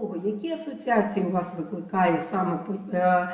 того, які асоціації у вас викликає саме е,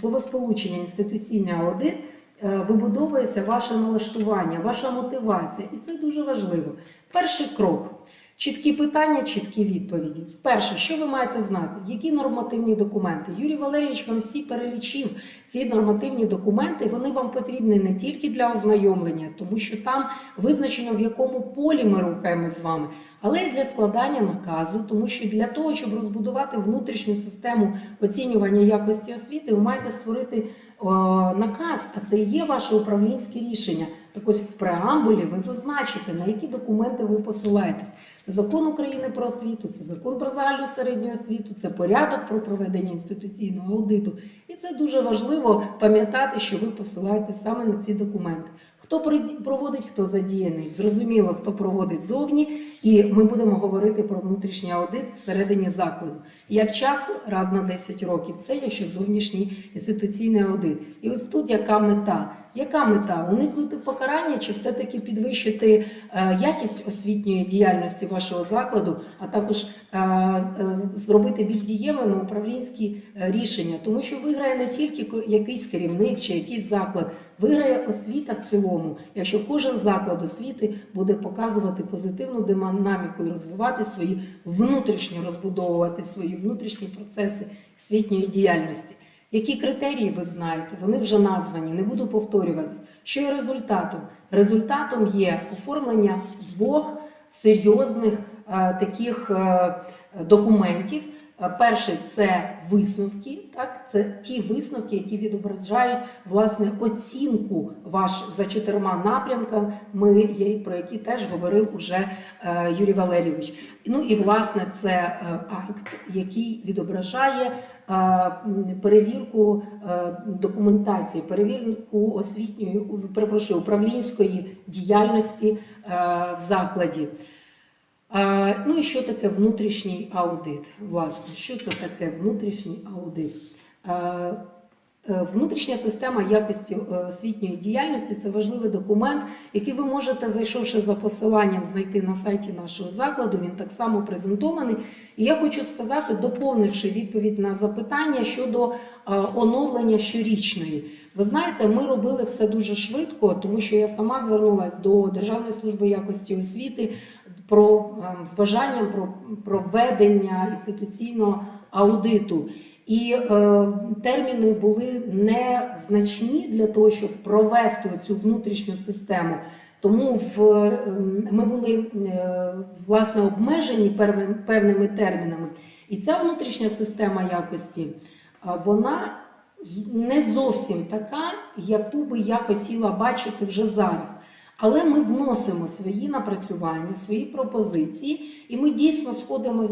словосполучення інституційний аудит, е, вибудовується ваше налаштування, ваша мотивація. І це дуже важливо. Перший крок. Чіткі питання, чіткі відповіді. Перше, що ви маєте знати? Які нормативні документи? Юрій Валерійович вам всі перелічив ці нормативні документи. Вони вам потрібні не тільки для ознайомлення, тому що там визначено в якому полі ми рухаємось з вами, але й для складання наказу, тому що для того, щоб розбудувати внутрішню систему оцінювання якості освіти, ви маєте створити о, наказ, а це є ваше управлінське рішення. Так ось в преамбулі ви зазначите, на які документи ви посилаєтесь. Це закон України про освіту, це закон про загальну середню освіту, це порядок про проведення інституційного аудиту. І це дуже важливо пам'ятати, що ви посилаєтесь саме на ці документи. Хто проводить, хто задіяний. Зрозуміло, хто проводить зовні, і ми будемо говорити про внутрішній аудит всередині закладу. Як часто раз на 10 років, це якщо зовнішній інституційний аудит. І ось тут яка мета? Яка мета? Уникнути покарання чи все-таки підвищити е, якість освітньої діяльності вашого закладу, а також е, е, зробити більш дієвими управлінські рішення, тому що виграє не тільки якийсь керівник чи якийсь заклад, виграє освіта в цілому, якщо кожен заклад освіти буде показувати позитивну динаміку і розвивати свої внутрішньо розбудовувати свої внутрішні процеси освітньої діяльності. Які критерії ви знаєте? Вони вже названі, не буду повторюватись. Що є результатом? Результатом є оформлення двох серйозних е, таких е, документів. Е, Перший це висновки, так це ті висновки, які відображають власне оцінку ваш за чотирма напрямками, про які теж говорив уже е, Юрій Валерійович. Ну і власне це е, акт, який відображає перевірку документації, перевірку освітньої, перепрошую, управлінської діяльності в закладі. Ну і що таке внутрішній аудит? Власне, що це таке внутрішній аудит? Е, Внутрішня система якості е, освітньої діяльності це важливий документ, який ви можете, зайшовши за посиланням, знайти на сайті нашого закладу. Він так само презентований. І я хочу сказати, доповнивши відповідь на запитання щодо е, оновлення щорічної. Ви знаєте, ми робили все дуже швидко, тому що я сама звернулася до Державної служби якості освіти про ем, з бажанням про проведення інституційного аудиту. І е, терміни були незначні для того, щоб провести цю внутрішню систему. Тому в, ем, ми були е, власне обмежені певними, термінами. І ця внутрішня система якості, а, вона не зовсім така, яку би я хотіла бачити вже зараз. Але ми вносимо свої напрацювання, свої пропозиції, і ми дійсно сходимо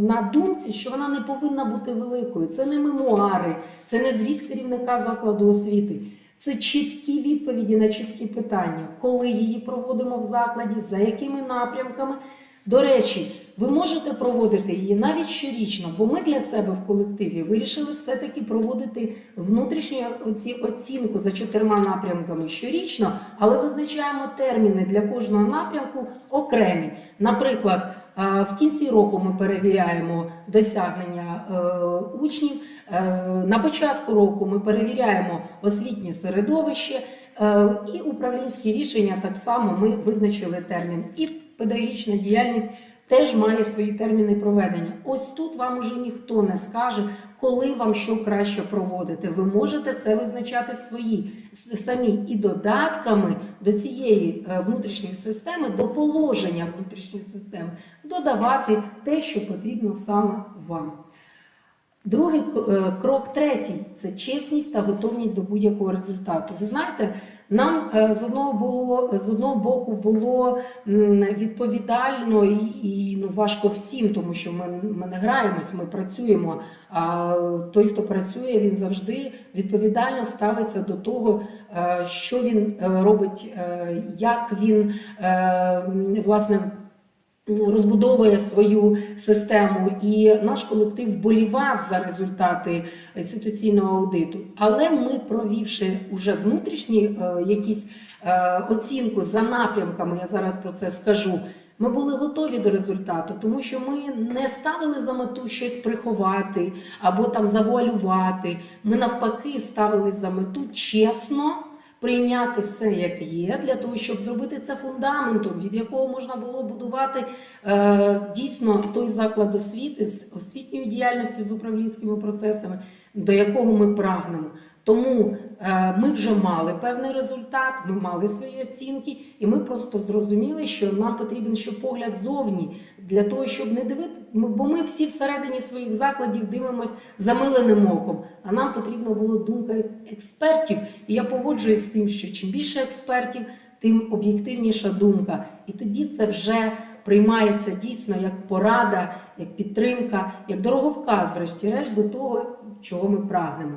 на думці, що вона не повинна бути великою. Це не мемуари, це не звіт керівника закладу освіти. Це чіткі відповіді на чіткі питання, коли її проводимо в закладі, за якими напрямками. До речі, ви можете проводити її навіть щорічно, бо ми для себе в колективі вирішили все-таки проводити внутрішню оці оцінку за чотирма напрямками щорічно, але визначаємо терміни для кожного напрямку окремі. Наприклад, в кінці року ми перевіряємо досягнення е, учнів. е, На початку року ми перевіряємо освітнє середовище е, і управлінські рішення. Так само ми визначили термін. І педагогічна діяльність теж має свої терміни проведення. Ось тут вам уже ніхто не скаже, коли вам що краще проводити. Ви можете це визначати свої самі і додатками до цієї е, внутрішньої системи, до положення внутрішньої системи, додавати те, що потрібно саме вам. Другий е, крок третій це чесність та готовність до будь-якого результату. Ви знаєте, нам е, з одного було з одного боку було відповідально і, і ну, важко всім, тому що ми, ми не граємось, ми працюємо. А той, хто працює, він завжди відповідально ставиться до того, е, що він е, робить, як він власне розбудовує свою систему, і наш колектив вболівав за результати інституційного аудиту. Але ми, провівши уже внутрішні е, якісь е, оцінку за напрямками, я зараз про це скажу. Ми були готові до результату, тому що ми не ставили за мету щось приховати або там завуалювати. Ми навпаки ставили за мету чесно прийняти все як є, для того, щоб зробити це фундаментом, від якого можна було будувати е, дійсно той заклад освіти з освітньою діяльністю з управлінськими процесами, до якого ми прагнемо. Тому е, ми вже мали певний результат, ми мали свої оцінки, і ми просто зрозуміли, що нам потрібен ще погляд зовні для того, щоб не дивити, бо ми всі всередині своїх закладів дивимося замиленим оком. А нам потрібна була думка експертів. І я погоджуюсь з тим, що чим більше експертів, тим об'єктивніша думка. І тоді це вже приймається дійсно як порада, як підтримка, як дороговказ, врешті-решт, до того, чого ми прагнемо.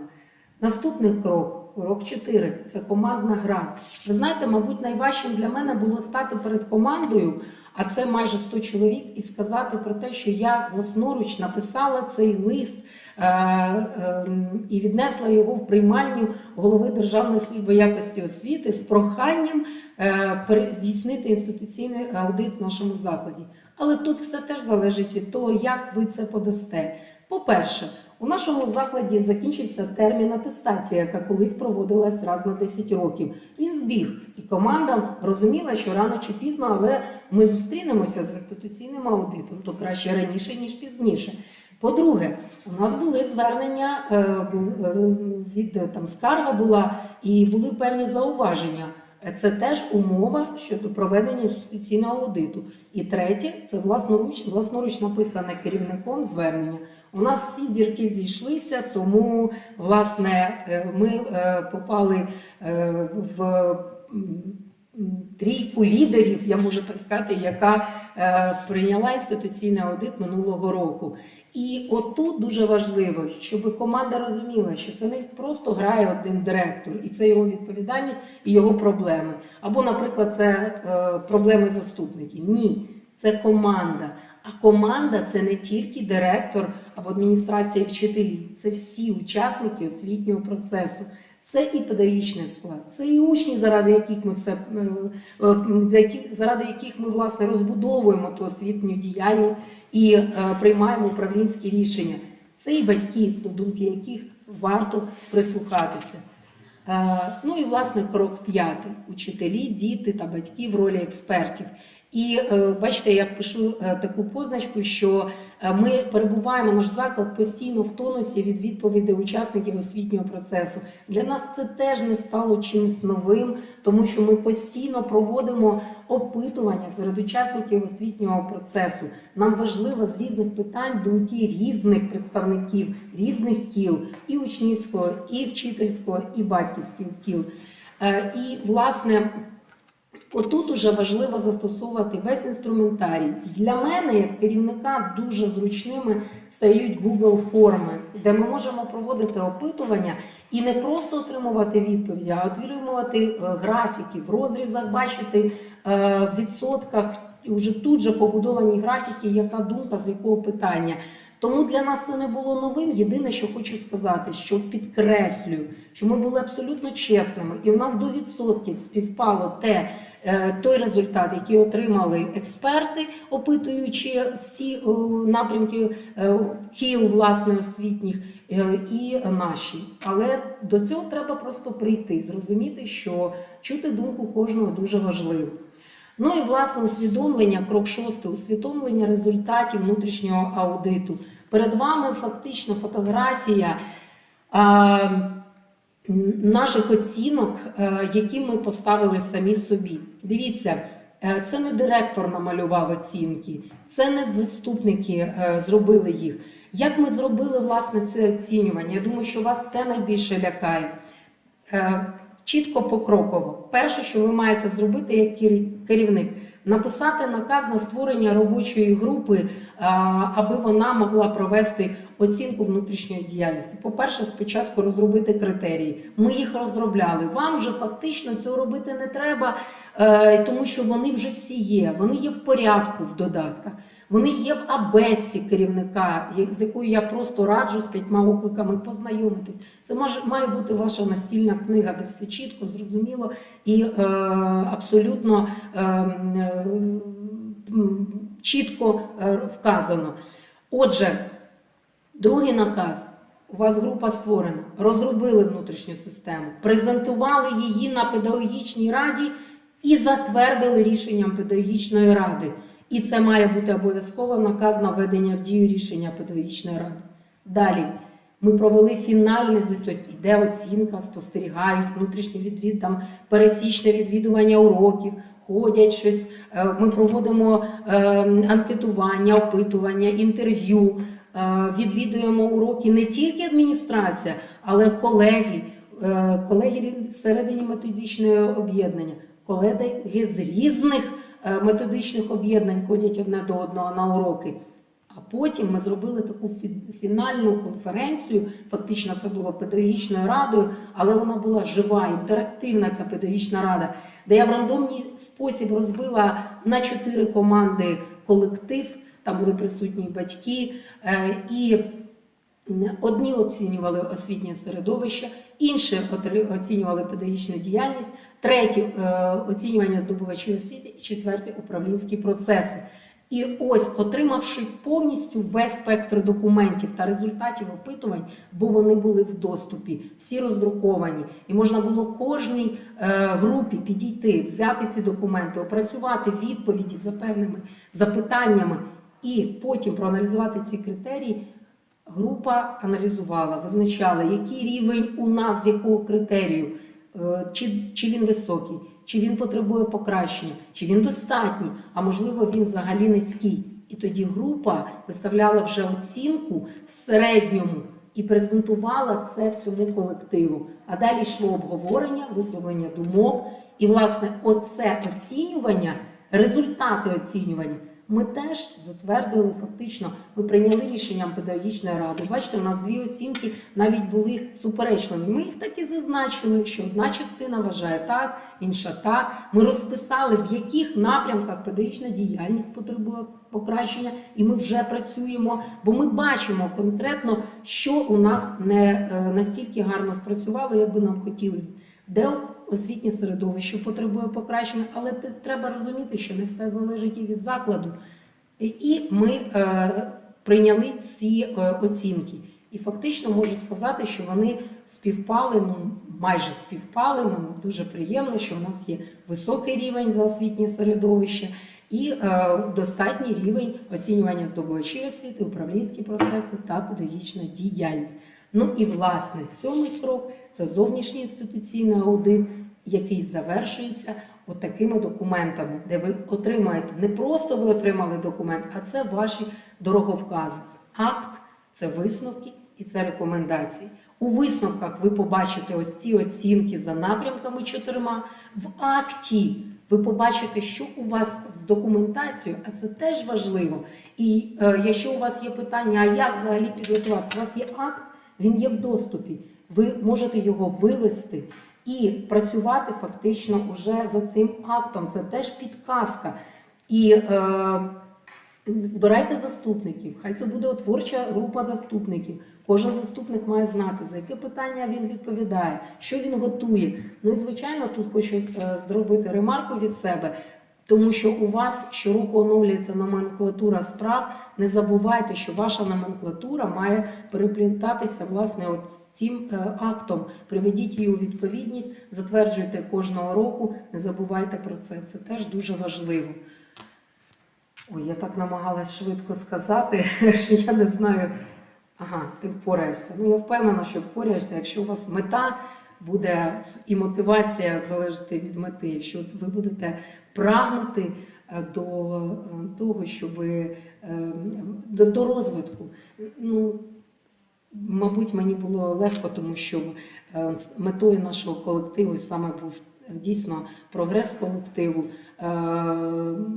Наступний крок, крок 4 це командна гра. Ви знаєте, мабуть, найважчим для мене було стати перед командою, а це майже 100 чоловік, і сказати про те, що я власноруч написала цей лист е, е, і віднесла його в приймальню голови Державної служби якості освіти з проханням е, здійснити інституційний аудит в нашому закладі. Але тут все теж залежить від того, як ви це подасте. По-перше, у нашому закладі закінчився термін атестації, яка колись проводилась раз на 10 років. Він збіг, і команда розуміла, що рано чи пізно, але ми зустрінемося з інституційним аудитом, то краще раніше, ніж пізніше. По-друге, у нас були звернення е, е, від е, там скарга була і були певні зауваження. Це теж умова щодо проведення інституційного аудиту. І третє це власноруч, власноруч написане керівником звернення. У нас всі зірки зійшлися, тому власне е, ми е, попали е, в трійку лідерів, я можу так сказати, яка прийняла інституційний аудит минулого року. І отут дуже важливо, щоб команда розуміла, що це не просто грає один директор, і це його відповідальність і його проблеми. Або, наприклад, це проблеми заступників. Ні, це команда. А команда це не тільки директор або адміністрація і вчителі, це всі учасники освітнього процесу. Це і педагогічний склад, це і учні, заради яких ми все е, е, заради яких ми власне розбудовуємо ту освітню діяльність і е, приймаємо управлінські рішення. Це і батьки, до думки яких варто прислухатися. Ну і власне крок п'ятий: учителі, діти та батьки в ролі експертів. І е, бачите, я пишу е, таку позначку, що е, ми перебуваємо наш заклад постійно в тонусі від відповідей учасників освітнього процесу. Для нас це теж не стало чимось новим, тому що ми постійно проводимо опитування серед учасників освітнього процесу. Нам важливо з різних питань думки різних представників, різних кіл, і учнівського, і вчительського, і батьківських кіл. І власне. Отут уже важливо застосовувати весь інструментарій. Для мене, як керівника, дуже зручними стають Google форми, де ми можемо проводити опитування і не просто отримувати відповіді, а отримувати е, графіки, в розрізах бачити е, в відсотках вже тут же побудовані графіки, яка думка з якого питання. Тому для нас це не було новим. Єдине, що хочу сказати, що підкреслюю, що ми були абсолютно чесними, і в нас до відсотків співпало те, е, той результат, який отримали експерти, опитуючи всі е, напрямки е, кіл власне освітніх і наші. Але до цього треба просто прийти, зрозуміти, що чути думку кожного дуже важливо. Ну і власне усвідомлення, крок шостий, усвідомлення результатів внутрішнього аудиту. Перед вами фактично фотографія а, наших оцінок, е, які ми поставили самі собі. Дивіться, е, це не директор намалював оцінки, це не заступники е, зробили їх. Як ми зробили власне це оцінювання? Я думаю, що вас це найбільше лякає. Е, Чітко покроково. Перше, що ви маєте зробити як керівник, написати наказ на створення робочої групи, аби вона могла провести оцінку внутрішньої діяльності. По-перше, спочатку розробити критерії. Ми їх розробляли. Вам вже фактично цього робити не треба, е, тому що вони вже всі є. Вони є в порядку в додатках. Вони є в абетці керівника, з якою я просто раджу з п'ятьма окликами познайомитись. Це може має бути ваша настільна книга, де все чітко, зрозуміло і е, абсолютно е, чітко е, вказано. Отже, другий наказ. У вас група створена, розробили внутрішню систему, презентували її на педагогічній раді і затвердили рішенням педагогічної ради. І це має бути обов'язково наказ на введення в дію рішення педагогічної ради. Далі ми провели фінальний звіт, тобто йде оцінка, спостерігають внутрішній відвід, там пересічне відвідування уроків, ходять щось. Е, Ми проводимо е, анкетування, опитування, інтерв'ю. Е, Відвідуємо уроки не тільки адміністрація, але колеги, е, колеги всередині методичного об'єднання, колеги з різних методичних об'єднань ходять одне до одного на уроки. А потім ми зробили таку фінальну конференцію. Фактично, це було педагогічною радою, але вона була жива, інтерактивна ця педагогічна рада, де я в рандомній спосіб розбила на чотири команди колектив. Там були присутні батьки, е, і одні оцінювали освітнє середовище, інші оцінювали педагогічну діяльність, треті е, оцінювання здобувачів освіти, і четверте управлінські процеси. І ось, отримавши повністю весь спектр документів та результатів опитувань, бо вони були в доступі, всі роздруковані, і можна було кожній е, групі підійти, взяти ці документи, опрацювати відповіді за певними запитаннями, і потім проаналізувати ці критерії. Група аналізувала, визначала, який рівень у нас з якого критерію, чи, чи він високий, чи він потребує покращення, чи він достатній, а можливо він взагалі низький. І тоді група виставляла вже оцінку в середньому і презентувала це всьому колективу. А далі йшло обговорення, висловлення думок. І, власне, оце оцінювання, результати оцінювання ми теж затвердили фактично. Ми прийняли рішенням педагогічної ради. Бачите, у нас дві оцінки навіть були суперечливі. Ми їх так і зазначили, що одна частина вважає так, інша так. Ми розписали, в яких напрямках педагогічна діяльність потребує покращення, і ми вже працюємо, бо ми бачимо конкретно, що у нас не е, настільки гарно спрацювало, як би нам хотілося. Де освітнє середовище потребує покращення, але треба розуміти, що не все залежить і від закладу. І- ми е, прийняли ці е, оцінки. І фактично можу сказати, що вони співпали, ну майже співпали. Нам дуже приємно, що в нас є високий рівень за освітнє середовище і е, достатній рівень оцінювання здобувачів освіти, управлінські процеси та педагогічна діяльність. Ну і власне сьомий крок це зовнішній інституційний аудит, який завершується отакими документами, де ви отримаєте не просто ви отримали документ, а це ваші дороговкази. Це акт, це висновки і це рекомендації. У висновках ви побачите ось ці оцінки за напрямками чотирма. В акті ви побачите, що у вас з документацією, а це теж важливо. І е, якщо у вас є питання, а як взагалі підготуватися, у вас є акт, він є в доступі. Ви можете його вивести і працювати фактично уже за цим актом. Це теж підказка. І е, збирайте заступників. Хай це буде творча група заступників. Кожен заступник має знати, за яке питання він відповідає, що він готує. Ну і звичайно, тут хочу е, зробити ремарку від себе. Тому що у вас щороку оновлюється номенклатура справ. Не забувайте, що ваша номенклатура має переплітатися власне от цим е, актом. Приведіть її у відповідність, затверджуйте кожного року. Не забувайте про це. Це теж дуже важливо. Ой, я так намагалась швидко сказати, що я не знаю. Ага, ти впораєшся. Ну я впевнена, що впораєшся, якщо у вас мета буде і мотивація залежати від мети, якщо ви будете прагнути е, до е, того, щоб е, до, до розвитку. Ну, мабуть, мені було легко, тому що метою нашого колективу саме був дійсно прогрес колективу.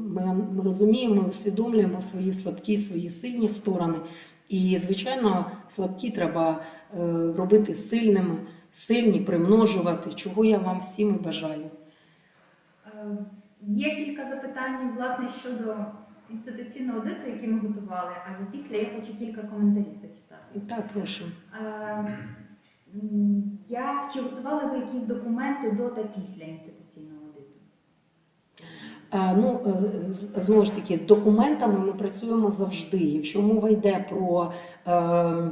Ми, розуміємо, усвідомлюємо свої слабкі, свої сильні сторони. І, звичайно, слабкі треба робити сильними, сильні примножувати, чого я вам всім і бажаю. Е, Є кілька запитань, власне, щодо інституційного аудиту, який ми готували, але після я хочу кілька коментарів зачитати. Так, прошу. Е, Як чи готували ви якісь документи до та після інституційного аудиту? Е, Ну, знову ж таки, з документами ми працюємо завжди. Якщо мова йде про е,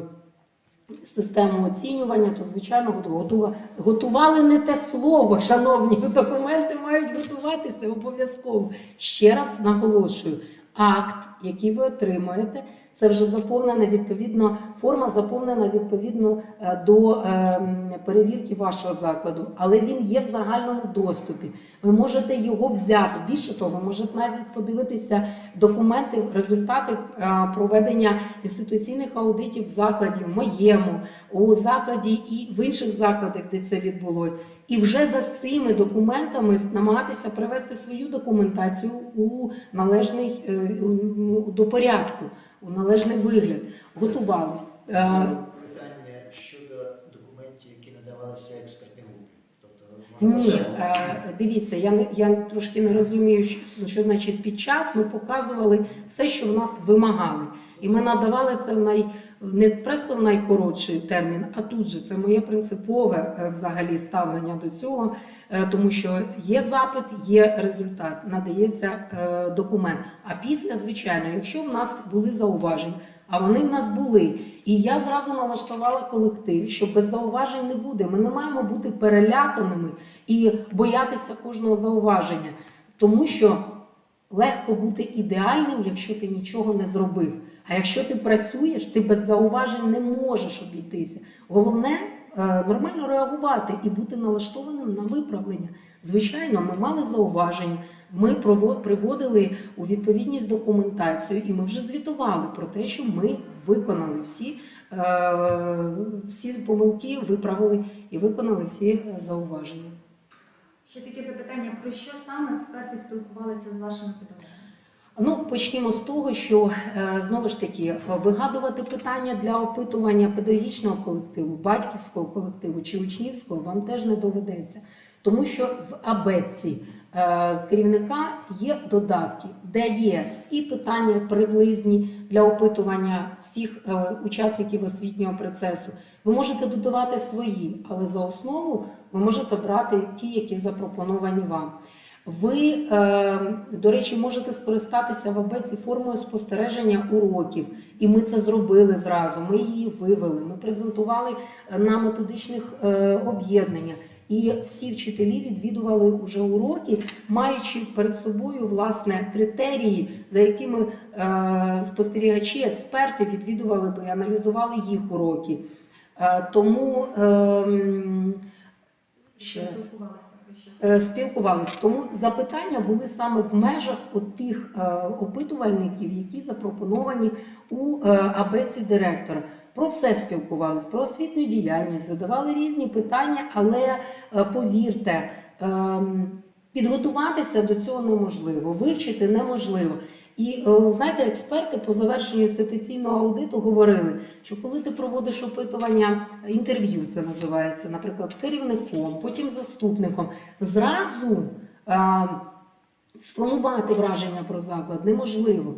систему оцінювання, то звичайно готува- готували не те слово, шановні. Документи мають готуватися обов'язково. Ще раз наголошую, акт, який ви отримуєте, це вже заповнена відповідно форма, заповнена відповідно е, до е, перевірки вашого закладу, але він є в загальному доступі. Ви можете його взяти. Більше того, можете навіть подивитися документи, результати е, проведення інституційних аудитів в закладі, в моєму, у закладі і в інших закладах, де це відбулось. І вже за цими документами намагатися привести свою документацію у належний е, до порядку, у належний вигляд. Готували. Е, Питання щодо документів, які надавалися експертній групі. Тобто, Ні, е, дивіться, я не я трошки не розумію, що, що значить під час. Ми показували все, що в нас вимагали, і ми надавали це в най не просто в найкоротший термін, а тут же це моє принципове е, взагалі ставлення до цього, е, тому що є запит, є результат, надається е, документ. А після, звичайно, якщо в нас були зауваження, а вони в нас були. І я зразу налаштувала колектив, що без зауважень не буде. Ми не маємо бути переляканими і боятися кожного зауваження, тому що легко бути ідеальним, якщо ти нічого не зробив. А якщо ти працюєш, ти без зауважень не можеш обійтися. Головне е, нормально реагувати і бути налаштованим на виправлення. Звичайно, ми мали зауваження, ми приводили у відповідність документацію, і ми вже звітували про те, що ми виконали всі, е, всі помилки, виправили і виконали всі е, зауваження. Ще таке запитання: про що саме експерти спілкувалися з вашими педагогами? Ну, почнімо з того, що е, знову ж таки вигадувати питання для опитування педагогічного колективу, батьківського колективу чи учнівського вам теж не доведеться, тому що в абетці е, керівника є додатки, де є і питання приблизні для опитування всіх е, учасників освітнього процесу. Ви можете додавати свої, але за основу ви можете брати ті, які запропоновані вам. Ви, е, до речі, можете скористатися в абеці формою спостереження уроків, і ми це зробили зразу. Ми її вивели. Ми презентували е, на методичних е, об'єднаннях. І всі вчителі відвідували уже уроки, маючи перед собою власне критерії, за якими спостерігачі, експерти відвідували би і аналізували їх уроки. Тому ем, ще раз. Е, спілкувалися. Тому запитання були саме в межах тих е, опитувальників, які запропоновані у е, абеці директора. Про все спілкувалися, про освітню діяльність, задавали різні питання, але повірте, ем, підготуватися до цього неможливо, вивчити неможливо. І е, знаєте, експерти по завершенню інституційного аудиту говорили, що коли ти проводиш опитування, інтерв'ю це називається, наприклад, з керівником, потім заступником, зразу е, сформувати враження про заклад неможливо.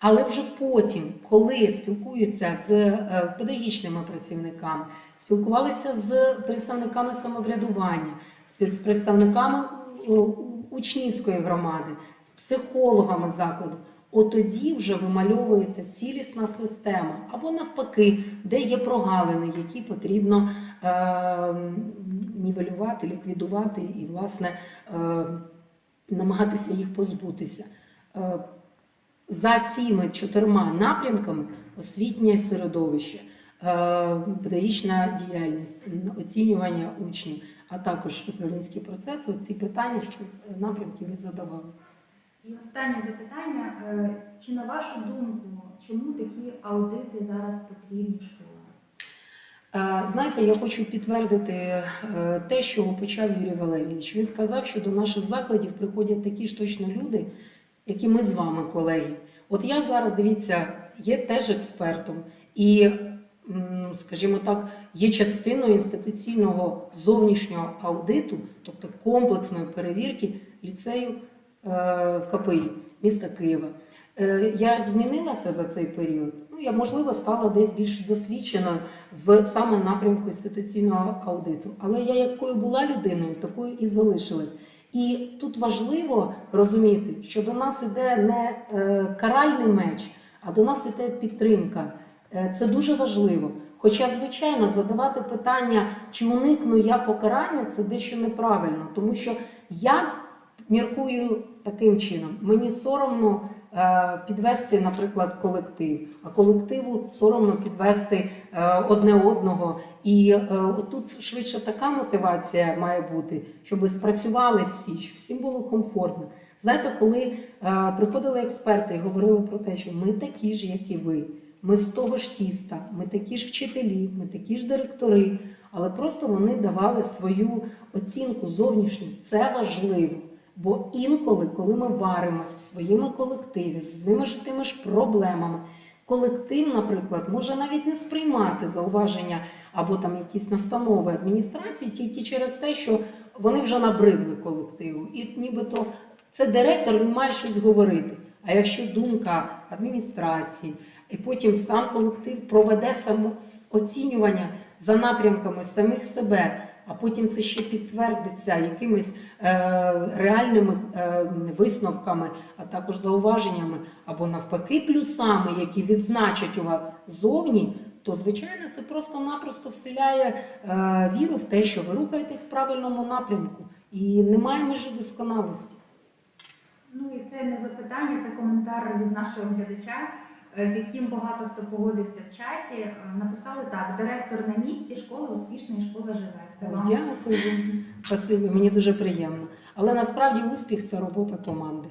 Але вже потім, коли спілкуються з е, педагогічними працівниками, спілкувалися з представниками самоврядування, з представниками учнівської громади, з психологами закладу, от тоді вже вимальовується цілісна система, або навпаки, де є прогалини, які потрібно е, нівелювати, ліквідувати і, власне, е, намагатися їх позбутися. Е, за цими чотирма напрямками освітнє середовище, е, педагогічна діяльність, оцінювання учнів, а також управлінський процес. Ці питання з цих напрямків і задавали. І останнє запитання: Е, чи на вашу думку, чому такі аудити зараз потрібні школам? Е, Знаєте, я хочу підтвердити е, те, що почав Юрій Валерійович. Він сказав, що до наших закладів приходять такі ж точно люди, які ми з вами, колеги. От я зараз, дивіться, є теж експертом і, скажімо так, є частиною інституційного зовнішнього аудиту, тобто комплексної перевірки ліцею е, КПІ міста Києва. Е, Я змінилася за цей період. Ну, я, можливо, стала десь більш досвідченою в саме напрямку інституційного аудиту. Але я якою була людиною, такою і залишилась. І тут важливо розуміти, що до нас іде не е, каральний меч, а до нас іде підтримка. Це дуже важливо. Хоча, звичайно, задавати питання, чи уникну я покарання, це дещо неправильно, тому що я міркую таким чином: мені соромно е, підвести, наприклад, колектив, а колективу соромно підвести е, одне одного. І е, отут швидше така мотивація має бути, щоб спрацювали всі, щоб всім було комфортно. Знаєте, коли приходили експерти і говорили про те, що ми такі ж, як і ви, ми з того ж тіста, ми такі ж вчителі, ми такі ж директори, але просто вони давали свою оцінку зовнішню. Це важливо. Бо інколи, коли ми варимось в своєму колективі з одними ж тими ж проблемами, колектив, наприклад, може навіть не сприймати зауваження або там якісь настанови адміністрації тільки через те, що вони вже набридли колективу. І нібито це директор він має щось говорити. А якщо думка адміністрації, і потім сам колектив проведе само оцінювання за напрямками самих себе, а потім це ще підтвердиться якимись е, реальними е, висновками, а також зауваженнями, або навпаки, плюсами, які відзначать у вас зовні, то звичайно це просто-напросто вселяє е, віру в те, що ви рухаєтесь в правильному напрямку, і немає межі досконалості. Ну і це не запитання, це коментар від нашого глядача, з яким багато хто погодився в чаті. Е, Написали так: директор на місці, школа успішна і школа живе. Це вам Дякую. Спасибі, мені дуже приємно. Але насправді успіх це робота команди.